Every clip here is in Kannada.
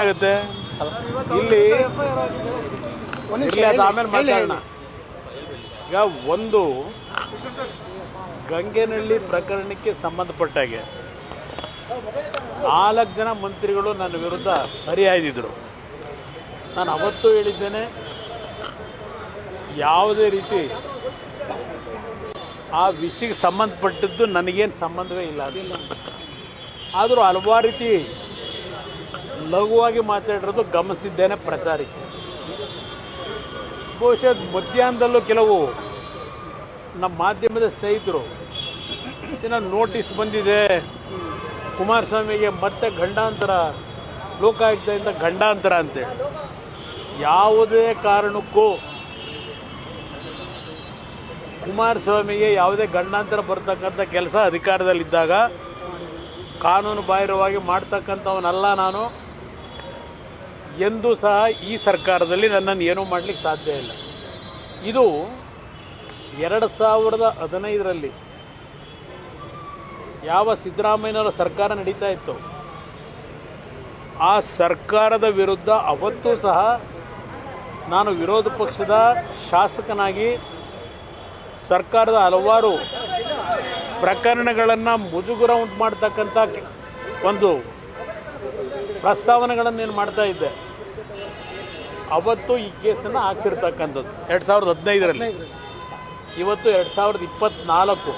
ಏನಾಗುತ್ತೆ? ಇಲ್ಲಿ ಆಮೇಲೆ ಮಾತಾಡೋಣ. ಈಗ ಒಂದು ಗಂಗೆನಹಳ್ಳಿ ಪ್ರಕರಣಕ್ಕೆ ಸಂಬಂಧಪಟ್ಟಾಗೆ ನಾಲ್ಕು ಜನ ಮಂತ್ರಿಗಳು ನನ್ನ ವಿರುದ್ಧ ಹರಿಹಾಯ್ದಿದ್ರು ನಾನು ಅವತ್ತು ಹೇಳಿದ್ದೇನೆ ಯಾವುದೇ ರೀತಿ ಆ ವಿಷಯಕ್ಕೆ ಸಂಬಂಧಪಟ್ಟದ್ದು ನನಗೇನು ಸಂಬಂಧವೇ ಇಲ್ಲ. ಅದಿಲ್ಲ ಆದರೂ ಹಲವಾರು ರೀತಿ ಲಘುವಾಗಿ ಮಾತಾಡಿರೋದು ಗಮನಿಸಿದ್ದೇನೆ ಪ್ರಚಾರಕ್ಕೆ ಬಹುಶಃ ಮಧ್ಯಾಹ್ನದಲ್ಲೂ ಕೆಲವು ನಮ್ಮ ಮಾಧ್ಯಮದ ಸ್ನೇಹಿತರು ಇದನ್ನು ನೋಟಿಸ್ ಬಂದಿದೆ. ಕುಮಾರಸ್ವಾಮಿಗೆ ಮತ್ತೆ ಗಂಡಾಂತರ ಲೋಕಾಯುಕ್ತದಿಂದ ಗಂಡಾಂತರ ಅಂತೇಳಿ ಯಾವುದೇ ಕಾರಣಕ್ಕೂ ಕುಮಾರಸ್ವಾಮಿಗೆ ಯಾವುದೇ ಗಂಡಾಂತರ ಬರ್ತಕ್ಕಂಥ ಕೆಲಸ ಅಧಿಕಾರದಲ್ಲಿದ್ದಾಗ ಕಾನೂನು ಬಾಹಿರವಾಗಿ ಮಾಡ್ತಕ್ಕಂಥವನಲ್ಲ ನಾನು. ಎಂದೂ ಸಹ ಈ ಸರ್ಕಾರದಲ್ಲಿ ನನ್ನನ್ನು ಏನೂ ಮಾಡಲಿಕ್ಕೆ ಸಾಧ್ಯ ಇಲ್ಲ. ಇದು ಎರಡು ಸಾವಿರದ ಹದಿನೈದರಲ್ಲಿ ಯಾವ ಸಿದ್ದರಾಮಯ್ಯನವರ ಸರ್ಕಾರ ನಡೀತಾ ಇತ್ತು? ಆ ಸರ್ಕಾರದ ವಿರುದ್ಧ ಅವತ್ತೂ ಸಹ ನಾನು ವಿರೋಧ ಪಕ್ಷದ ಶಾಸಕನಾಗಿ ಸರ್ಕಾರದ ಹಲವಾರು ಪ್ರಕರಣಗಳನ್ನು ಮುಜುಗುರ ಉಂಟು ಮಾಡ್ತಕ್ಕಂಥ ಒಂದು ಪ್ರಸ್ತಾವನೆಗಳನ್ನು ಏನು ಮಾಡ್ತಾ ಇದ್ದೆ? ಅವತ್ತು ಈ ಕೇಸನ್ನು ಹಾಕ್ಸಿರ್ತಕ್ಕಂಥದ್ದು. ಎರಡು ಸಾವಿರದ ಹದಿನೈದರಲ್ಲಿ. ಇವತ್ತು ಎರಡು ಸಾವಿರದ ಇಪ್ಪತ್ತ್ನಾಲ್ಕು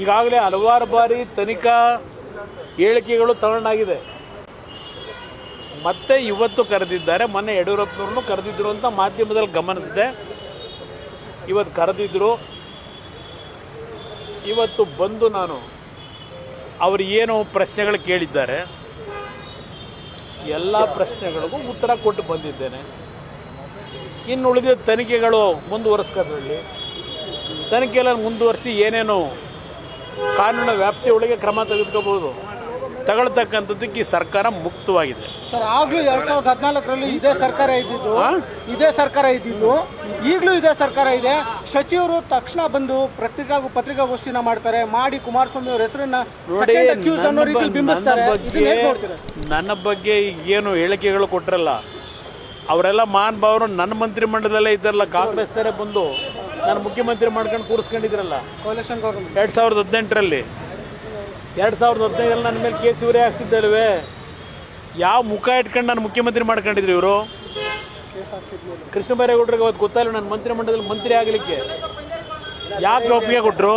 ಈಗಾಗಲೇ ಹಲವಾರು ಬಾರಿ ತನಿಖಾ ಹೇಳಿಕೆಗಳು ತಗೊಂಡಾಗಿದೆ. ಮತ್ತೆ ಇವತ್ತು ಕರೆದಿದ್ದಾರೆ. ಮೊನ್ನೆ ಯಡಿಯೂರಪ್ಪನವ್ರನ್ನು ಕರೆದಿದ್ರು ಅಂತ ಮಾಧ್ಯಮದಲ್ಲಿ ಗಮನಿಸಿದೆ. ಇವತ್ತು ಕರೆದಿದ್ರು. ಇವತ್ತು ಬಂದು ನಾನು ಅವರು ಏನು ಪ್ರಶ್ನೆಗಳು ಕೇಳಿದ್ದಾರೆ. ಎಲ್ಲ ಪ್ರಶ್ನೆಗಳಿಗೂ ಉತ್ತರ ಕೊಟ್ಟು ಬಂದಿದ್ದೇನೆ. ಇನ್ನು ಉಳಿದ ತನಿಖೆಗಳು ಮುಂದುವರೆಸ್ಕೊಳ್ಳಿ ತನಿಖೆಲ್ಲ ಮುಂದುವರಿಸಿ ಏನೇನು ಕಾನೂನು ವ್ಯಾಪ್ತಿಯೊಳಗೆ ಕ್ರಮ ತೆಗೆದುಕೋಬೋದು ತಗೊಳ್ತಕ್ಕಂಥದ್ದಕ್ಕೆ ಈ ಸರ್ಕಾರ ಮುಕ್ತವಾಗಿದೆ. ಸರ್ ಆಗ್ಲೂ ಎರಡ್ ಸಾವಿರದ ಹದಿನಾಲ್ಕರಲ್ಲಿ ಇದೇ ಸರ್ಕಾರ ಇದ್ದಿದ್ದು? ಇದೇ ಸರ್ಕಾರ ಇದ್ದಿದ್ದು ಈಗಲೂ ಇದೇ ಸರ್ಕಾರ ಇದೆ. ಸಚಿವರು ತಕ್ಷಣ ಬಂದು ಪತ್ರಿಕಾ ಪತ್ರಿಕಾಗೋಷ್ಠಿನ ಮಾಡ್ತಾರೆ. ಮಾಡಿ ಕುಮಾರಸ್ವಾಮಿ ಅವ್ರ ಹೆಸರನ್ನ ನೋಡಿ second accused ಅನ್ನೋ ನನ್ನ ರೀತಿಲಿ ಬಿಂಬಿಸ್ತಾರೆ. ನನ್ನ ಇದನ್ನ ಹೇಗ್ ಬಗ್ಗೆ ನೋಡ್ತೀರಾ? ನನ್ನ ಬಗ್ಗೆ ಏನು ಹೇಳಿಕೆಗಳು ಕೊಟ್ಟರಲ್ಲ ಅವರೆಲ್ಲ ಮಾನ್ ಭಾವರು ನನ್ನ ಮಂತ್ರಿಮಂಡಲದಲ್ಲೇ ಇದ್ದಾರಲ್ಲ ಕಾಂಗ್ರೆಸ್ನವರೇ ಬಂದು ನಾನು ಮುಖ್ಯಮಂತ್ರಿ ಮಾಡ್ಕೊಂಡು ಕೂರಿಸ್ಕೊಂಡಿದ್ರಲ್ಲ. ಎರಡ್ ಗೌರ್ಮೆಂಟ್ ಎರಡು ಸಾವಿರದ ಹದಿನೆಂಟರಲ್ಲಿ ಎರಡು ಸಾವಿರದ ಹದಿನೈದರಲ್ಲಿ ನನ್ನ ಮೇಲೆ ಕೇಸ್ ಇವರೇ ಹಾಕ್ತಿದ್ದಲ್ವೇ? ಯಾವ ಮುಖ ಇಟ್ಕೊಂಡು ನಾನು ಮುಖ್ಯಮಂತ್ರಿ ಮಾಡ್ಕೊಂಡಿದ್ರು ಇವರು? ಕೃಷ್ಣ ಬೈರೇಗೌಡರಿಗೆ ಅವತ್ತು ಗೊತ್ತಾಗಲಿಲ್ಲ, ನನ್ನ ಮಂತ್ರಿಮಂಡಲದಲ್ಲಿ ಮಂತ್ರಿ ಆಗಲಿಕ್ಕೆ. ಯಾಕೆ ಒಪ್ಪಿಗೆ ಕೊಟ್ಟರು